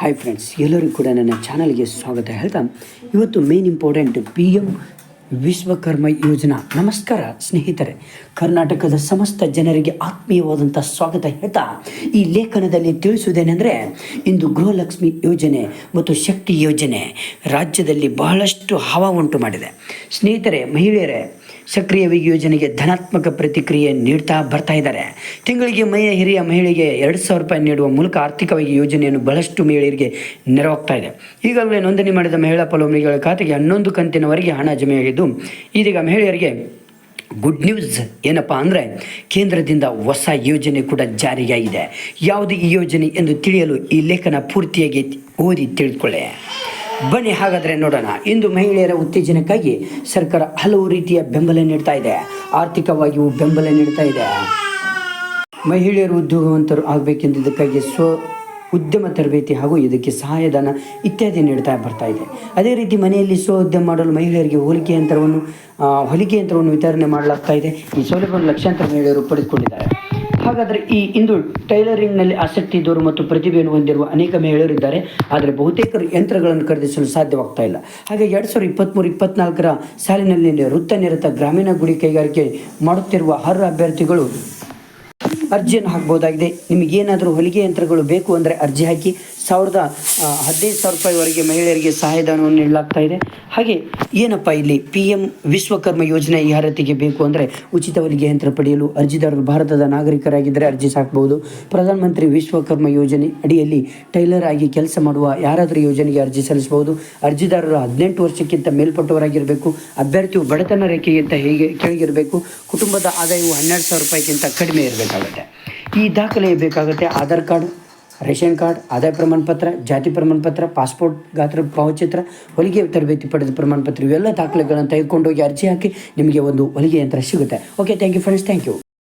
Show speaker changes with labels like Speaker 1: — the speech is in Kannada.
Speaker 1: ಹಾಯ್ ಫ್ರೆಂಡ್ಸ್ ಎಲ್ಲರಿಗೂ ಕೂಡ ನನ್ನ ಚಾನಲ್ಗೆ ಸ್ವಾಗತ ಹೇಳ್ತಾ. ಇವತ್ತು main important P M Vishwakarma Yojana. ನಮಸ್ಕಾರ ಸ್ನೇಹಿತರೆ. ಕರ್ನಾಟಕದ ಸಮಸ್ತ ಜನರಿಗೆ ಆತ್ಮೀಯವಾದಂಥ ಸ್ವಾಗತ ಹೇಳ್ತಾ ಈ ಲೇಖನದಲ್ಲಿ ತಿಳಿಸುವುದೇನೆಂದರೆ ಇಂದು ಗೃಹಲಕ್ಷ್ಮಿ ಯೋಜನೆ ಮತ್ತು ಶಕ್ತಿ ಯೋಜನೆ ರಾಜ್ಯದಲ್ಲಿ ಬಹಳಷ್ಟು ಹವ ಉಂಟು ಮಾಡಿದೆ. ಸ್ನೇಹಿತರೆ, ಮಹಿಳೆಯರೇ, ಸಕ್ರಿಯವಾಗಿ ಯೋಜನೆಗೆ ಧನಾತ್ಮಕ ಪ್ರತಿಕ್ರಿಯೆ ನೀಡ್ತಾ ಬರ್ತಾ ಇದ್ದಾರೆ. ತಿಂಗಳಿಗೆ ಮೈಯ ಹಿರಿಯ ಮಹಿಳೆಗೆ ಎರಡು ಸಾವಿರ ರೂಪಾಯಿ ನೀಡುವ ಮೂಲಕ ಆರ್ಥಿಕವಾಗಿ ಯೋಜನೆಯನ್ನು ಬಹಳಷ್ಟು ಮಹಿಳೆಯರಿಗೆ ನೆರವಾಗ್ತಾ ಇದೆ. ಈಗಾಗಲೇ ನೋಂದಣಿ ಮಾಡಿದ ಮಹಿಳಾ ಫಲಾನುಭವಿಗಳ ಖಾತೆಗೆ ಹನ್ನೊಂದು ಕಂತಿನವರೆಗೆ ಹಣ ಜಮೆಯಾಗಿದ್ದು ಇದೀಗ ಮಹಿಳೆಯರಿಗೆ ಗುಡ್ ನ್ಯೂಸ್ ಏನಪ್ಪ ಅಂದರೆ ಕೇಂದ್ರದಿಂದ ಹೊಸ ಯೋಜನೆ ಕೂಡ ಜಾರಿಯಾಗಿದೆ. ಯಾವುದು ಈ ಯೋಜನೆ ಎಂದು ತಿಳಿಯಲು ಈ ಲೇಖನ ಪೂರ್ತಿಯಾಗಿ ಓದಿ ತಿಳಿದುಕೊಳ್ಳಿ ಬನ್ನಿ ಹಾಗಾದರೆ ನೋಡೋಣ. ಇಂದು ಮಹಿಳೆಯರ ಉತ್ತೇಜನಕ್ಕಾಗಿ ಸರ್ಕಾರ ಹಲವು ರೀತಿಯ ಬೆಂಬಲ ನೀಡ್ತಾ ಇದೆ. ಆರ್ಥಿಕವಾಗಿಯೂ ಬೆಂಬಲ ನೀಡ್ತಾ ಇದೆ. ಮಹಿಳೆಯರು ಉದ್ಯೋಗವಂತರು ಆಗಬೇಕೆಂದಿದ್ದಕ್ಕಾಗಿ ಸ್ವ ಉದ್ಯಮ ತರಬೇತಿ ಹಾಗೂ ಇದಕ್ಕೆ ಸಹಾಯಧನ ಇತ್ಯಾದಿ ನೀಡ್ತಾ ಬರ್ತಾ ಇದೆ. ಅದೇ ರೀತಿ ಮನೆಯಲ್ಲಿ ಸ್ವ ಉದ್ಯಮ ಮಾಡಲು ಮಹಿಳೆಯರಿಗೆ ಹೋಲಿಕೆ ಯಂತ್ರವನ್ನು ಹೊಲಿಕೆ ಯಂತ್ರವನ್ನು ವಿತರಣೆ ಮಾಡಲಾಗ್ತಾ ಇದೆ. ಈ ಸೌಲಭ್ಯವನ್ನು ಲಕ್ಷಾಂತರ ಮಹಿಳೆಯರು ಪಡೆದುಕೊಂಡಿದ್ದಾರೆ. ಹಾಗಾದರೆ ಈ ಇಂದು ಟೈಲರಿಂಗ್ನಲ್ಲಿ ಆಸಕ್ತಿ ಇದ್ದವರು ಮತ್ತು ಪ್ರತಿಭೆಯನ್ನು ಹೊಂದಿರುವ ಅನೇಕ ಮಹಿಳೆಯರಿದ್ದಾರೆ ಆದರೆ ಬಹುತೇಕರು ಯಂತ್ರಗಳನ್ನು ಖರೀದಿಸಲು ಸಾಧ್ಯವಾಗ್ತಾ ಇಲ್ಲ. ಹಾಗೆ ಎರಡು ಸಾವಿರದ ಇಪ್ಪತ್ತ್ಮೂರು ಇಪ್ಪತ್ನಾಲ್ಕರ ಸಾಲಿನಲ್ಲಿ ವೃತ್ತ ನಿರತ ಗ್ರಾಮೀಣ ಗುಡಿ ಕೈಗಾರಿಕೆ ಮಾಡುತ್ತಿರುವ ಅರ್ಹ ಅಭ್ಯರ್ಥಿಗಳು ಅರ್ಜಿಯನ್ನು ಹಾಕ್ಬೋದಾಗಿದೆ. ನಿಮಗೇನಾದರೂ ಹೊಲಿಗೆ ಯಂತ್ರಗಳು ಬೇಕು ಅಂದರೆ ಅರ್ಜಿ ಹಾಕಿ ಸಾವಿರದ ಹದಿನೈದು ಸಾವಿರ ರೂಪಾಯಿವರೆಗೆ ಮಹಿಳೆಯರಿಗೆ ಸಹಾಯಧನವನ್ನು ನೀಡಲಾಗ್ತಾ ಇದೆ. ಹಾಗೆ ಏನಪ್ಪ ಇಲ್ಲಿ ಪಿ ಎಂ ವಿಶ್ವಕರ್ಮ ಯೋಜನೆ ಈ ಅರ್ಹತೆಗೆ ಬೇಕು ಅಂದರೆ ಉಚಿತ ಹೊಲಿಗೆ ಯಂತ್ರ ಪಡೆಯಲು ಅರ್ಜಿದಾರರು ಭಾರತದ ನಾಗರಿಕರಾಗಿದ್ದರೆ ಅರ್ಜಿ ಸಾಕಬಹುದು ಪ್ರಧಾನಮಂತ್ರಿ ವಿಶ್ವಕರ್ಮ ಯೋಜನೆ ಅಡಿಯಲ್ಲಿ ಟೈಲರ್ ಆಗಿ ಕೆಲಸ ಮಾಡುವ ಯಾರಾದರೂ ಯೋಜನೆಗೆ ಅರ್ಜಿ ಸಲ್ಲಿಸಬಹುದು. ಅರ್ಜಿದಾರರು ಹದಿನೆಂಟು ವರ್ಷಕ್ಕಿಂತ ಮೇಲ್ಪಟ್ಟವರಾಗಿರಬೇಕು. ಅಭ್ಯರ್ಥಿಯು ಬಡತನ ರೇಖೆಗಿಂತ ಹೇಗೆ ಕೆಳಗಿರಬೇಕು. ಕುಟುಂಬದ ಆದಾಯವು ಹನ್ನೆರಡು ಸಾವಿರ ರೂಪಾಯಿಗಿಂತ ಕಡಿಮೆ ಇರಬೇಕಾಗುತ್ತೆ. ಈ ದಾಖಲೆ ಬೇಕಾಗುತ್ತೆ ಆಧಾರ್ ಕಾರ್ಡ್ ರೇಷನ್ ಕಾರ್ಡ್ ಆದಾಯ ಪ್ರಮಾಣ ಪತ್ರ ಜಾತಿ ಪ್ರಮಾಣ ಪತ್ರ ಪಾಸ್ಪೋರ್ಟ್, ಗಾತ್ರ, ಭಾವಚಿತ್ರ, ಹೊಲಿಗೆ ತರಬೇತಿ ಪಡೆದ ಪ್ರಮಾಣ ಪತ್ರ ಇವೆಲ್ಲ ದಾಖಲೆಗಳನ್ನು ತೆಗೆದುಕೊಂಡು ಹೋಗಿ ಅರ್ಜಿ ಹಾಕಿ ನಿಮಗೆ ಒಂದು ಹೊಲಿಗೆ ಯಂತ್ರ ಸಿಗುತ್ತೆ. Okay thank you friends thank you